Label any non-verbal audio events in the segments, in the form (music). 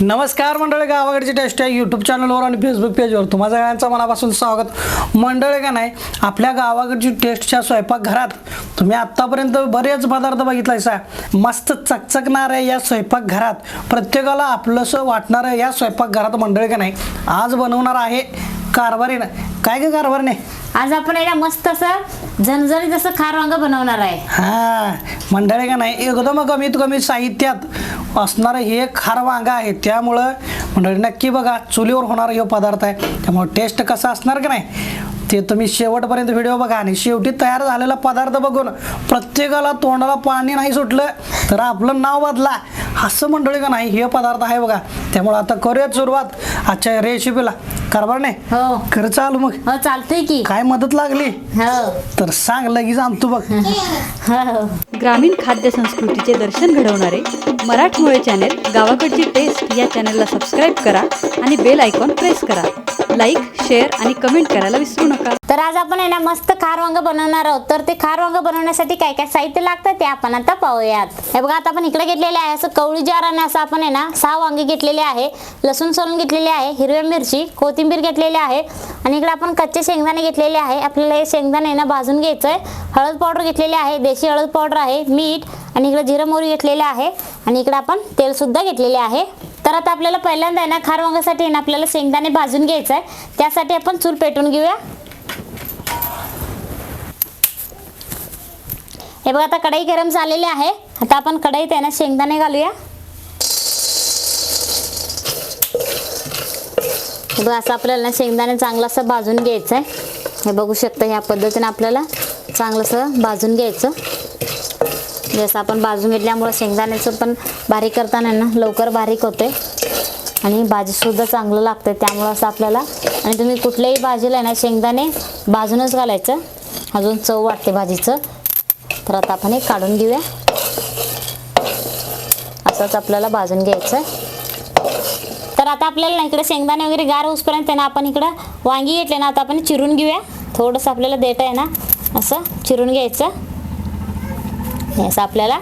नमस्कार मंडळी गावाकडची टेस्ट आहे यूट्यूब चॅनलवर आणि फेसबुक पेजवर तुम्हा सगळ्यांचं मनापासून स्वागत. मंडळी का नाही आपल्या गावाकडची टेस्टच्या स्वयंपाकघरात तुम्ही आत्तापर्यंत बरेच पदार्थ बघितलायसा मस्त चकचकणाऱ्या या स्वयंपाकघरात प्रत्येकाला आपलंसं वाटणारं या स्वयंपाकघरात मंडळी का नाही आज बनवणार आहे कारभारीनं. काय का कारभारीने? आज आपण याला मस्त असं झणझणीत असं खार वांग बनवणार आहे. हा मंडळी का नाही एकदम कमीत कमी साहित्यात असणारं हे खार वांगा आहे. त्यामुळं मंडळी नक्की बघा चुलीवर होणारा हे पदार्थ आहे. त्यामुळे टेस्ट कसा असणार का नाही ते तुम्ही शेवटपर्यंत व्हिडिओ बघा. आणि शेवटी तयार झालेला पदार्थ बघून प्रत्येकाला तोंडाला पाणी नाही सुटलं तर आपलं नाव बदला. असं मंडळी का नाही हे पदार्थ आहे बघा. त्यामुळे आता करूयात सुरुवात आजच्या रेसिपीला कारभार नाही? हो. खरं चालू मग. हो चालतंय की. काय मदत लागली? हो. तर सांग लगेच आणतो बघ. (laughs) हो. ग्रामीण खाद्य संस्कृतीचे दर्शन घडवणारे मराठमोळे चॅनेल गावाकडची टेस्ट या चॅनलला सबस्क्राईब करा आणि बेल आयकॉन प्रेस करा. लाईक शेअर आणि कमेंट करायला विसरू नका. तर आज आपण आहे ना मस्त खार वांग बनवणार आहोत. तर ते खार वांग बनवण्यासाठी काय काय साहित्य लागतं ते आपण आता पाहूयात. हे बघा आता आपण इकडे घेतलेले आहे असं कवळी जार आणि असं आपण आहे ना सहा वांगे घेतलेले आहे. लसूण सोलून घेतलेले आहे हिरव्या मिरची कोथिंबीर घेतलेली आहे. आणि इकडे आपण कच्चे शेंगदाणे घेतलेले आहे. आपल्याला हे शेंगदाणे ना भाजून घ्यायचं आहे हळद पावडर घेतलेली आहे देशी हळद पावडर आहे मीठ आणि इकडे जिरं मोहरी घेतलेले आहे आणि इकडे आपण तेलसुद्धा घेतलेले आहे. तर आता आपल्याला पहिल्यांदा आहे ना खार वांगासाठी ना आपल्याला शेंगदाणे भाजून घ्यायचं आहे त्यासाठी आपण चूल पेटून घेऊया. हे बघा आता कढई गरम झालेली आहे. आता आपण कढईत आहे ना शेंगदाणे घालूया. हे बघा असं आपल्याला ना शेंगदाणे चांगलं असं भाजून घ्यायचं आहे हे बघू शकता ह्या पद्धतीने आपल्याला चांगलंसं भाजून घ्यायचं. जसं आपण भाजून घेतल्यामुळं शेंगदाण्याचं पण बारीक करताना ना लवकर बारीक होते आणि भाजीसुद्धा चांगलं लागतं त्यामुळं असं आपल्याला. आणि तुम्ही कुठल्याही भाजीला आहे ना शेंगदाणे भाजूनच घालायचं. अजून चव वाटते भाजीचं. तर आता आपण हे काढून घेऊया. असंच आपल्याला भाजून घ्यायचं तर आता आपल्याला ना इकडे शेंगदाणे वगैरे गार होसपर्यंत आहे ना आपण इकडं वांगी घेतले ना आता आपण चिरून घेऊया. थोडंसं आपल्याला देत आहे ना असं चिरून घ्यायचं. हे असं आपल्याला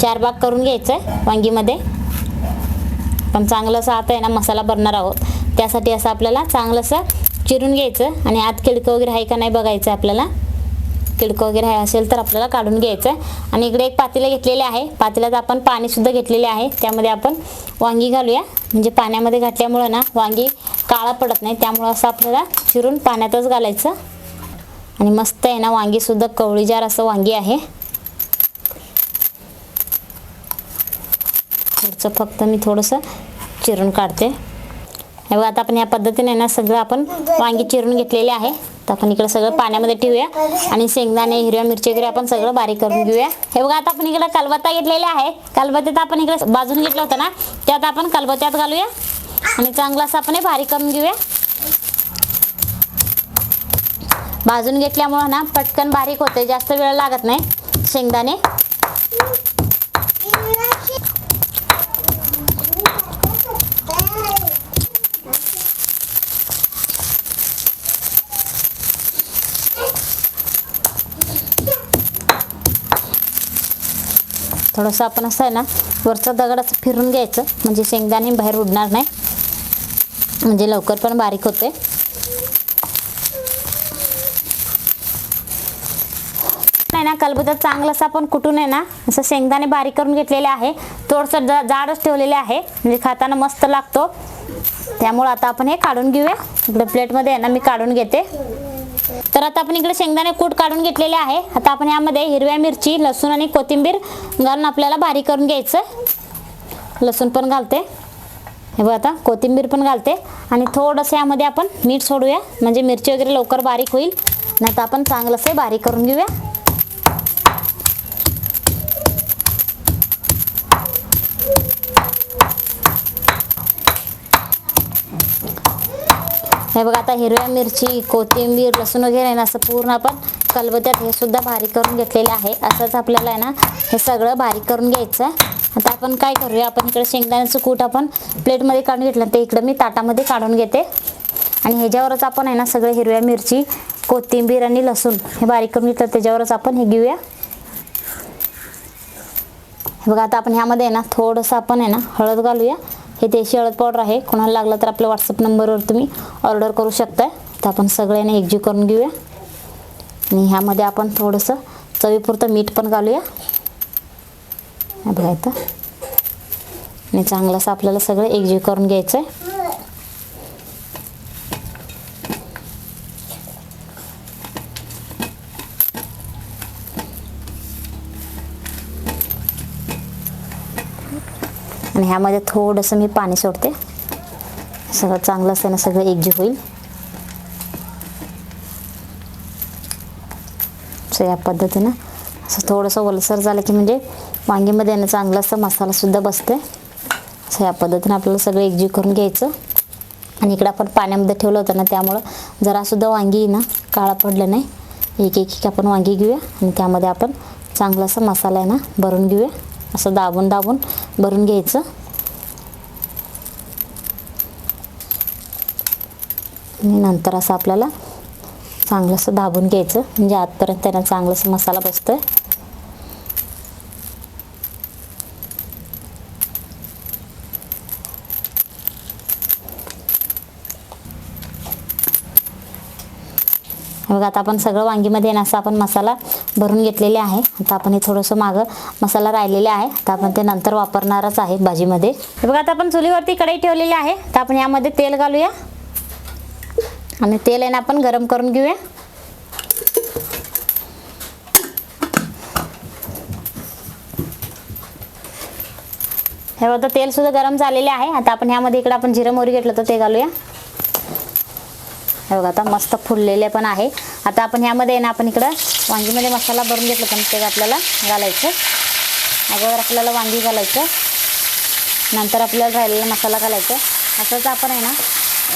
चार भाग करून घ्यायचं आहे वांगीमध्ये. पण चांगलं असं आता आहे ना मसाला भरणार आहोत. त्यासाठी असं आपल्याला चांगलं असं चिरून घ्यायचं आणि आत किडकं वगैरे आहे का नाही बघायचं आहे आपल्याला. किडकं वगैरे आहे असेल तर आपल्याला काढून घ्यायचं आहे आणि इकडे एक पातेलं घेतलेले आहे. पातेल्यात आपण पाणीसुद्धा घेतलेले आहे. त्यामध्ये आपण वांगी घालूया. म्हणजे पाण्यामध्ये घातल्यामुळं ना वांगी काळा पडत नाही. त्यामुळं असं आपल्याला चिरून पाण्यातच घालायचं. आणि मस्त आहे ना वांगीसुद्धा कवळीजार असं वांगी आहे. पुढचं फक्त मी थोडंसं चिरून काढते. हे आता आपण या पद्धतीने ना सगळं आपण वांगी चिरून घेतलेले आहे. तर आपण इकडं सगळं पाण्यामध्ये ठेवूया. आणि शेंगदाणे हिरव्या मिरची वगैरे आपण सगळं बारीक करून घेऊया. हे बघा आता आपण इकडं कलबत्ता घेतलेला आहे. कलबत्त्यात आपण इकडे बाजून घेतलं होतं ना त्यात आपण कलबत्त्यात घालूया. आणि चांगलं असं आपण हे बारीक करून घेऊया. भाजून घेतल्यामुळं ना पटकन बारीक होते जास्त वेळ लागत नाही. शेंगदाणे. थोडंसं आपण असं आहे ना वरचा दगड असं फिरून घ्यायचं. म्हणजे शेंगदाणे बाहेर उडणार नाही. म्हणजे लवकर पण बारीक होते. नाही ना कलबुत्यात चांगलं असं आपण कुठून आहे ना असं शेंगदाणे बारीक करून घेतलेले आहे. थोडंसं जा जाडच ठेवलेले आहे. म्हणजे खाताना मस्त लागतो. त्यामुळं आता आपण हे काढून घेऊया. इकडे प्लेटमध्ये आहे ना मी काढून घेते. तर आता आपण इकडे शेंगदाणे कूट काढून घेतलेले आहे. आता आपण यामध्ये हिरव्या मिरची लसूण आणि कोथिंबीर घालून आपल्याला बारीक करून घ्यायचं. लसूण पण घालते. हे बघ आता कोथिंबीर पण घालते. आणि थोडंसं यामध्ये आपण मीठ सोडूया. म्हणजे मिरची वगैरे लवकर बारीक होईल. नाही तर आपण चांगलंसं बारीक करून घेऊया. हे बघा आता हिरव्या मिरची कोथिंबीर लसूण वगैरे आहे ना असं पूर्ण आपण कलबत्यात हे सुद्धा बारीक करून घेतलेले आहे. असंच आपल्याला आहे ना हे सगळं बारीक करून घ्यायचं. आहे आता आपण काय करूया आपण इकडे शेंगदाण्याचं कूट आपण प्लेटमध्ये काढून घेतलं ते इकडं मी ताटामध्ये काढून घेते. आणि ह्याच्यावरच आपण आहे ना सगळं हिरव्या मिरची कोथिंबीर आणि लसूण हे बारीक करून घेतलं त्याच्यावरच आपण हे घेऊया. हे बघा आता आपण ह्यामध्ये आहे ना थोडंसं आपण आहे ना हळद घालूया. हे देशी हळद पावडर आहे. कोणाला लागलं तर आपल्या व्हॉट्सअप नंबरवर तुम्ही ऑर्डर करू शकताय. तर आपण सगळ्यांनी एकजीव करून घेऊया. आणि ह्यामध्ये आपण थोडंसं चवीपुरतं मीठ पण घालूया. हे बघा इथं. आणि चांगलंसं आपल्याला सगळं एकजीव करून घ्यायचं आहे आणि ह्यामध्ये थोडंसं मी पाणी सोडते. सगळं चांगलं असताना ना सगळं एकजीव होईल. असं या पद्धतीनं असं थोडंसं ओलसर झालं की म्हणजे वांगीमध्ये ना चांगलं असं मसालासुद्धा बसते. असं या पद्धतीनं आपल्याला सगळं एकजीव करून घ्यायचं. आणि इकडं आपण पाण्यामध्ये ठेवलं होतं ना त्यामुळं जरासुद्धा वांगी ना काळा पडलं नाही. एक एक एक आपण वांगी घेऊया आणि त्यामध्ये आपण चांगला असा मसाला आहे ना भरून घेऊया. असं दाबून दाबून भरून घ्यायचं. आणि नंतर असं आपल्याला चांगलंसं दाबून घ्यायचं. म्हणजे आतपर्यंत त्यांना चांगलंसं मसाला बसतोय. आहे बघा आता आपण सगळं वांगीमध्ये ना असं आपण मसाला भरून घेतलेले आहे. आता आपण हे थोडंसं मागं मसाला राहिलेले आहे. आता आपण ते नंतर वापरणारच आहे भाजीमध्ये. बघा आता आपण चुलीवरती कढई ठेवलेली आहे. तर आपण यामध्ये तेल घालूया. आणि तेल आहे ना आपण गरम करून घेऊया. हे बघा तेल सुद्धा गरम झालेले आहे. आता आपण ह्यामध्ये इकडे आपण जिरं मोहरी घेतलं तर ते घालूया. हे बघा आता मस्त फुललेले पण आहे. आता आपण ह्यामध्ये आहे ना आपण इकडं वांगीमध्ये मसाला भरून घेतलं पण ते आपल्याला घालायचं अगोदर आपल्याला वांगी घालायचं नंतर आपल्याला राहिलेला मसाला घालायचा असंच आपण आहे ना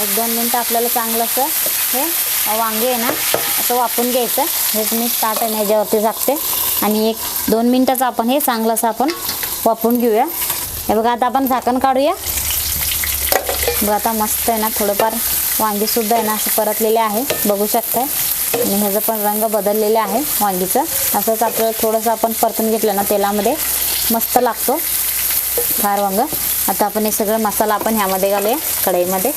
एक दोन मिनटं आपल्याला चांगलं असं हे वांगे आहे ना असं वापून घ्यायचं हेच मी ताट आहे ना ह्याच्यावरती टाकते आणि एक दोन मिनटाचं आपण हे चांगलं असं आपण वापून घेऊया. हे बघा आता आपण झाकण काढूया. बघा आता मस्त आहे ना थोडंफार वांगीसुद्धा आहे ना असं परतलेले आहे. बघू शकताय. आणि ह्याचा पण रंग बदललेला आहे वांगीचं. असंच आपलं थोडंसं आपण परतून घेतलं ना तेलामध्ये. मस्त लागतो. फार वांग. आता आपण हे सगळं मसाला आपण ह्यामध्ये घालूया कढईमध्ये.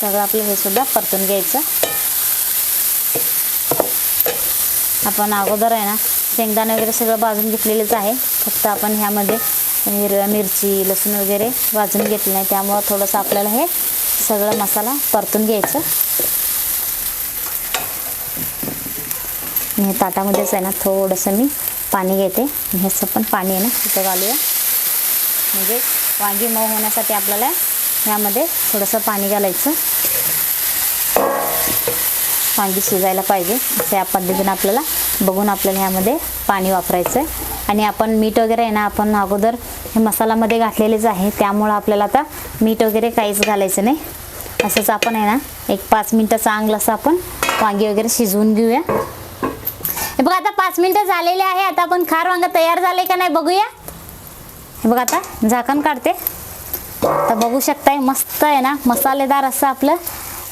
सगळं आपलं हे सुद्धा परतून घ्यायचं. आपण अगोदर आहे ना शेंगदाणे वगैरे सगळं भाजून घेतलेलेच आहे. फक्त आपण ह्यामध्ये हिरव्या मिरची लसूण वगैरे भाजून घेतलं नाही. त्यामुळं थोडंसं आपल्याला हे सगळं मसाला परतून घ्यायचं. हे ताटामध्येच आहे ना थोडंसं मी पाणी घेते. ह्याचं पण पाणी आहे ना तिथं घालूया. म्हणजे वांगी मऊ होण्यासाठी आपल्याला ह्यामध्ये थोडंसं पाणी घालायचं. वांगी शिजायला पाहिजे. असं या पद्धतीनं आपल्याला बघून आपल्याला ह्यामध्ये पाणी वापरायचं आहे आणि आपण मीठ वगैरे आहे ना आपण अगोदर हे मसाल्यामध्ये घातलेलेच आहे. त्यामुळं आपल्याला आता मीठ वगैरे काहीच घालायचं नाही. असंच आपण आहे ना एक पाच मिनटं चांगलं असं आपण वांगी वगैरे शिजवून घेऊया. हे बघा आता पाच मिनटं झालेले आहे. आता आपण खार वांग तयार झाले का नाही बघूया. हे बघा आता झाकण काढते. तर बघू शकताय मस्त आहे ना मसालेदार असं आपलं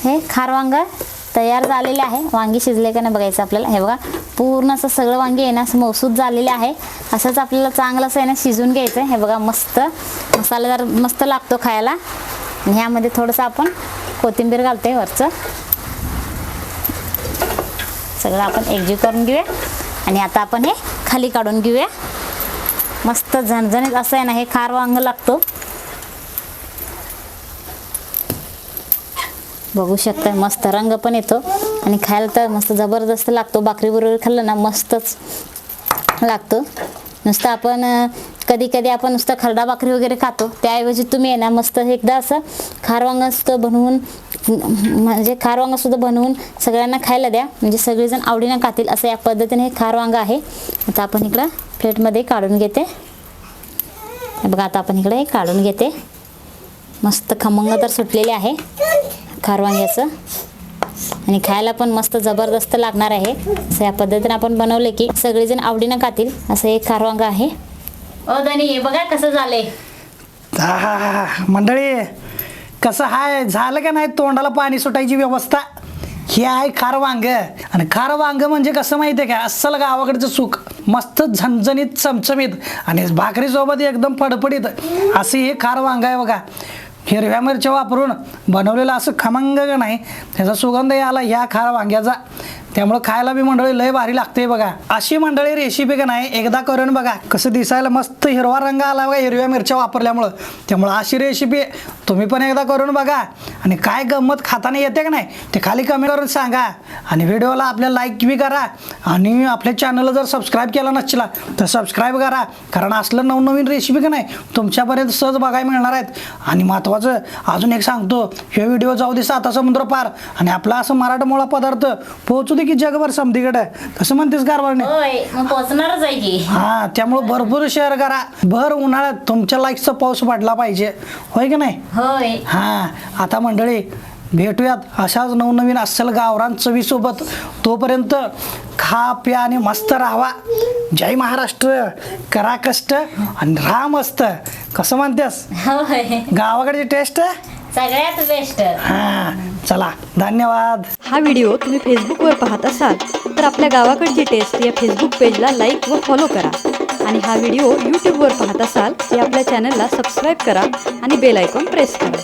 हे खार वांग. तयार झालेले आहे. वांगी शिजले का नाही बघायचं आपल्याला. हे बघा पूर्ण असं सगळं वांगी आहे ना असं मौसूद झालेले आहे. असंच आपल्याला चांगलं असं आहे ना शिजून घ्यायचं आहे हे बघा मस्त मसालेदार मस्त लागतो खायला. आणि ह्यामध्ये थोडंसं आपण कोथिंबीर घालते वरचं. सगळं आपण एकजीव करून घेऊया. आणि आता आपण हे खाली काढून घेऊया. मस्त झणझणीत असं आहे ना हे खार वांग लागतो. बघू शकता मस्त रंग पण येतो. आणि खायला तर मस्त जबरदस्त लागतो. भाकरीबरोबर खाल्लं ना मस्तच लागतो. नुसतं आपण कधी कधी आपण नुसतं खरडा भाकरी वगैरे खातो. त्याऐवजी तुम्ही आहे ना मस्त एकदा असं खारवांग सुद्धा बनवून म्हणजे खारवांगसुद्धा बनवून सगळ्यांना खायला द्या. म्हणजे सगळेजण आवडीनं खातील असं या पद्धतीने हे खारवांग आहे. आता आपण इकडं प्लेटमध्ये काढून घेते. बघा आता आपण इकडे काढून घेते. मस्त खमंग तर सुटलेले आहे. खारवांग्याचं आणि खायला पण मस्त जबरदस्त लागणार आहे. असं या पद्धतीने आपण बनवले की सगळेजण आवडीनं खातील. असं एक खारवांग आहे. ओ धनी हे बघा कसं झालंय. आहा, मंडळी कसं हाय? झालं का नाही तोंडाला पाणी सुटायची व्यवस्था? हे आहे खार वांग आणि खार वांग म्हणजे कसं माहिती आहे का? अस्सल गावाकडचं सुख मस्त झणझणीत चमचमीत. आणि भाकरीसोबत एकदम फडफडीत. असं हे खार वांग आहे बघा. हिरव्या मिरच्या वापरून बनवलेलं असं खमंग का नाही त्याचा सुगंधही आला ह्या खार वांग्याचा त्यामुळं खायला बी मंडळी लय भारी लागते बघा. अशी मंडळी रेसिपी का नाही एकदा करून बघा कसं दिसायला मस्त हिरवा रंग आला बघा हिरव्या मिरच्या वापरल्यामुळं. त्यामुळं अशी रेसिपी तुम्ही पण एकदा करून बघा. आणि काय गंमत खाताना येते का नाही ते खाली कमेंट करून सांगा. आणि व्हिडिओला आपल्या लाईक बी करा. आणि आपल्या चॅनलला जर सबस्क्राईब केला नसला तर सबस्क्राईब करा. कारण असलं नवनवीन रेसिपी का नाही तुमच्यापर्यंत सहज बघायला मिळणार आहेत. आणि महत्त्वाचं अजून एक सांगतो हे व्हिडिओ जाऊ दे साता समुद्र पार. आणि आपला असं मराठमोळा पदार्थ पोहोचू दे की जगभर समधीकडे कसं म्हणतेस कारभारने मग पोचणारच आहे की. हा त्यामुळं भरपूर शेअर करा. भर उन्हाळ्यात तुमच्या लाईकचा पाऊस पडला पाहिजे. होय की नाही? होय. हा आता मंडळी भेटूयात अशाच नवनवीन अस्सल गावरान चवीसोबत तोपर्यंत खा प्या आणि मस्त राहावा. जय महाराष्ट्र. करा कष्ट आणि राहा मस्त. कसं म्हणतेस? होय गावाकडची टेस्ट? सगळ्यात बेस्ट हा चला धन्यवाद. हा व्हिडिओ तुम्ही फेसबुकवर पाहत असाल तर आपल्या गावाकडची टेस्ट या फेसबुक पेजला लाईक व फॉलो करा. आणि हा व्हिडिओ यूट्यूबवर पाहत असाल तर आपल्या चॅनलला सबस्क्राईब करा आणि बेल आयकॉन प्रेस करा.